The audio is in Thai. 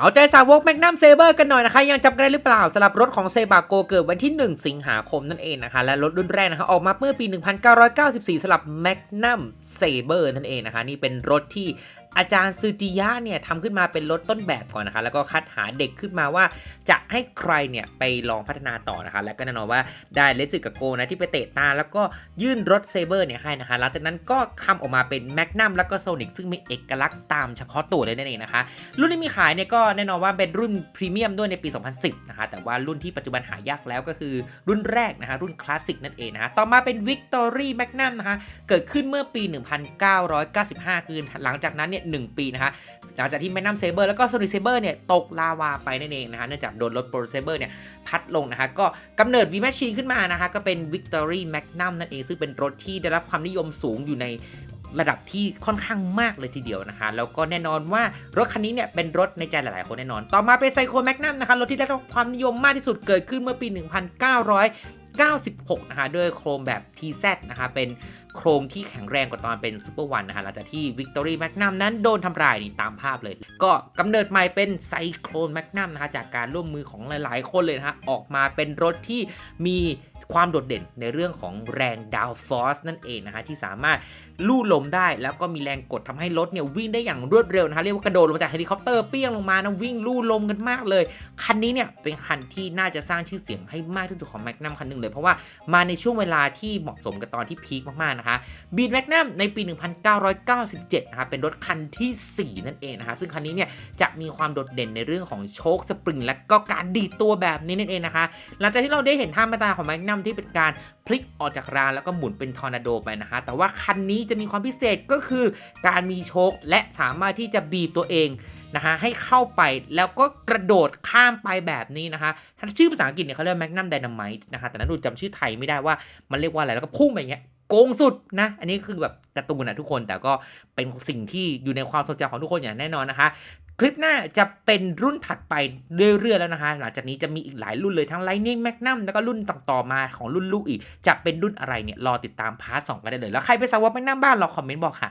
เอาใจสาวกแมกนัมเซเบอร์กันหน่อยนะคะยังจำกันได้หรือเปล่าสำหรับรถของเซบาโกเกิดวันที่ 1 สิงหาคมนั่นเองนะคะ และรถรุ่นแรกนะคะออกมาเมื่อปี 1994สำหรับแมกนัมเซเบอร์นั่นเองนะคะ นี่เป็นรถที่อาจารย์ซูจิยะเนี่ยทำขึ้นมาเป็นรถต้นแบบก่อนนะคะ แล้วก็คัดหาเด็กขึ้นมาว่า จะให้ใครเนี่ยไปลองพัฒนาต่อนะคะ และก็แน่นอนว่าได้เลสึกับโกนะที่ไปเตะตา แล้วก็ยื่นรถเซเบอร์เนี่ยให้นะคะ หลังจากนั้นก็ทำออกมาเป็นแมกนัมแล้วก็โซนิกซึ่งมีเอกลักษณ์ตามเฉพาะตัวเลยนั่นเองนะคะ รุ่นที่มีขายเนี่ยก็แน่นอนว่าเป็นรุ่นพรีเมียมด้วยในปี 2010 นะคะ แต่ว่ารุ่นที่ปัจจุบันหายากแล้วก็คือรุ่นแรกนะคะ รุ่นคลาสสิกนั่นเองนะคะ ต่อมาเป็น Victory Magnum นะคะ เกิดขึ้นเมื่อปี 1995 คือหลังจากนั้นเนี่ยหปีนะคะหลังจากที่ Magnum Saber แล้วก็ Sonic Saber เนี่ยตกลาวาไปนั่นเองนะคะเนื่องจากโดนรถ Pro Saber เนี่ยพัดลงนะคะก็กำเนิด V Machine ขึ้นมานะคะก็เป็น Victory Magnum นั่นเองซึ่งเป็นรถที่ได้รับความนิยมสูงอยู่ในระดับที่ค่อนข้างมากเลยทีเดียวนะคะแล้วก็แน่นอนว่ารถคันนี้เนี่ยเป็นรถในใจหลาย ๆ คนแน่นอน ต่อมาเป็นไซโคแมกนัมนะคะรถที่ได้รับความนิยมมากที่สุดเกิดขึ้นเมื่อปี 96 นะคะด้วยโครงแบบ TZ นะคะเป็นโครงที่แข็งแรงกว่าตอนเป็นซูเปอร์วันนะคะหลังจากที่ Victory Magnum นั้นโดนทำลายนี่ตามภาพเลย ก็กำเนิดใหม่เป็นไซโคลนแมกนัมนะคะจากการร่วมมือของหลายๆ คนเลยนะคะออกมาเป็นรถที่มี ความโดดเด่นในเรื่องของแรงดาวฟอร์สนั่นเองนะคะที่สามารถลู่ลมได้ แล้วก็มีแรงกดทำให้รถเนี่ยวิ่งได้อย่างรวดเร็วนะคะเรียกว่ากระโดดลงจากเฮลิคอปเตอร์เปี้ยงลงมานะวิ่งลู่ลมกันมากเลย คันนี้เนี่ยเป็นคันที่น่าจะสร้างชื่อเสียงให้มากที่สุดของแมกนัมคันหนึ่งเลย เพราะว่ามาในช่วงเวลาที่เหมาะสมกับตอนที่พีคมากๆนะคะบีดแมกนัมในปี 1997นะคะเป็นรถคันทีสี่4 นั่นเองนะคะซึ่งคันนี้เนี่ยจะมีความโดดเด่นในเรื่องของโชคสปริงและก็การดีดตัวแบบนี้นั่นเองนะคะหลังจากที่เราได้เห็นท่ามาตาของแมกนัมที่เป็นการพลิกออกจากรางแล้วก็หมุนเป็นทอร์นาโดไปนะคะแต่ว่าคันนี้จะมีความพิเศษก็คือการมีโชคและสามารถที่จะบีบตัวเองนะคะให้เข้าไปแล้วก็กระโดดข้ามไปแบบนี้นะคะถ้าชื่อภาษาอังกฤษเนี่ยเขาเรียกแมกนัมไดนาไมต์นะคะแต่นั้นดูจำชื่อไทยไม่ได้ว่ามันเรียกว่าอะไรแล้วก็พุ่งไปอย่างเงี้ยโกงสุดนะ อันนี้คือแบบการ์ตูนนะทุกคน แต่ก็เป็นสิ่งที่อยู่ในความทรงจำของทุกคนอย่างแน่นอนนะคะ คลิปหน้าจะเป็นรุ่นถัดไปเรื่อยๆแล้วนะคะหลังจากนี้จะมีอีกหลายรุ่นเลยทั้ง Lightning Magnum แล้วก็รุ่นต่อๆมาของรุ่นลูกอีก จะเป็นรุ่นอะไรเนี่ยรอติดตามพาร์ทสองกันได้เลย แล้วใครไปสาวด์แม็กนัมบ้านรอคอมเมนต์บอกค่ะ